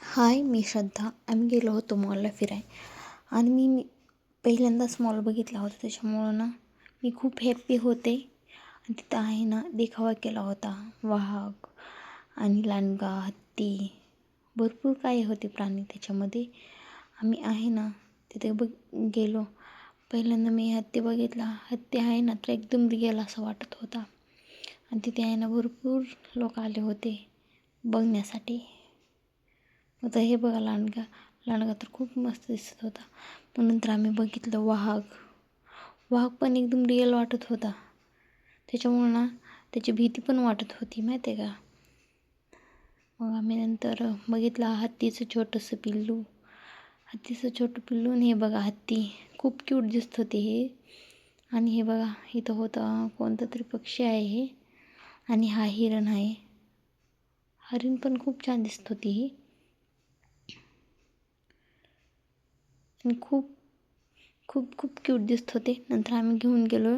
हाय मी श्रद्धा. आम्ही गेलो होतो मॉलला फिराय. आणि मी पहिल्यांदाच मॉल बघितला होता. त्याच्यामुळं ना मी खूप हॅप्पी होते. आणि तिथं आहे ना देखावा केला होता. वाघ आणि लांडगा हत्ती. भरपूर काही होते प्राणी त्याच्यामध्ये. आम्ही आहे ना तिथे बघ गेलो. पहिल्यांदा मी हत्ती बघितला. हत्ती आहे ना तर एकदम रिअल असं वाटत होता. आणि तिथे आहे ना भरपूर लोक आले होते बघण्यासाठी. आता हे बघा लांडगा. लांडगा तर खूप मस्त दिसत होता. मग नंतर आम्ही बघितलं वाघ. वाघ पण एकदम रिअल वाटत होता. त्याच्यामुळं ना त्याची भीती पण वाटत होती माहिती आहे का? मग आम्ही नंतर बघितलं हत्तीचं छोटंसं पिल्लू. हत्तीचं छोटं पिल्लू आणि हे बघा हत्ती. खूप क्यूट दिसत होते हे. आणि हे बघा इथं होतं कोणतं तरी पक्षी आहे हे. आणि हा हिरण आहे. हरिण पण खूप छान दिसत होती ही. आणि खूप खूप खूप क्यूट दिसत होते. नंतर आम्ही घेऊन गेलो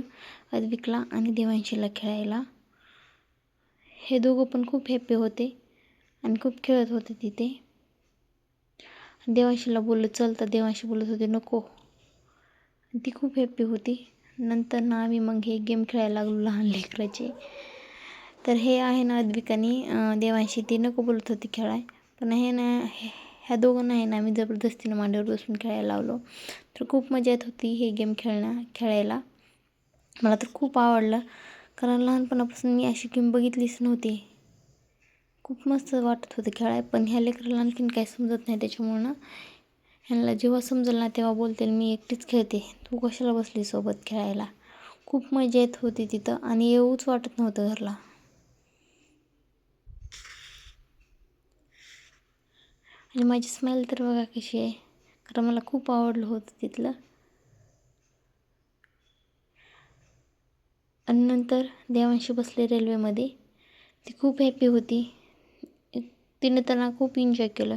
अद्विकला आणि देवांशीला खेळायला. हे दोघं पण खूप हॅप्पी होते आणि खूप खेळत होते तिथे. देवांशीला बोललं चल तर देवांशी बोलत होते नको. ती खूप हॅप्पी होती. नंतर ना आम्ही मग हे गेम खेळायला लागलो लहान लेकराचे. तर हे आहे ना अद्विकानी देवांशी. ती नको बोलत होती खेळाय पण हे ना ह्या दोघांना आहे ना आम्ही जबरदस्तीनं मांडीवर बसून खेळायला लावलो. तर खूप मजा येत होती हे गेम खेळणं खेळायला. मला तर खूप आवडलं. कारण लहानपणापासून मी अशी गेम बघितलीच नव्हती. खूप मस्त वाटत होतं खेळाय पण ह्या लेकराला आणखीन काही समजत नाही त्याच्यामुळं ना ह्यांना जेव्हा समजेल ना तेव्हा बोलतील मी एकटीच खेळते. तू कशाला बसली सोबत खेळायला? खूप मजा येत होती तिथं आणि येऊच वाटत नव्हतं घरला. आणि माझी स्माईल तर बघा कशी आहे. कारण मला खूप आवडलं होतं तिथलं. आणि नंतर देवांशी बसले रेल्वेमध्ये ती खूप हॅपी होती. तिने त्यांना खूप एन्जॉय केलं.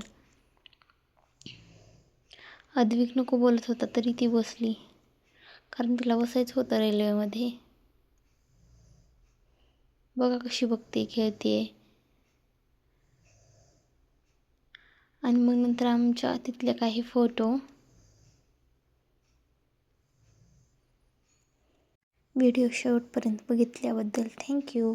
अद्विक नको बोलत होता तरी ती बसली. कारण तिला बसायचं होतं रेल्वेमध्ये बघा कशी बघते खेळते. आणि मग नंतर आमच्या तिथले काही फोटो. व्हिडिओ शेवटपर्यंत बघितल्याबद्दल थँक्यू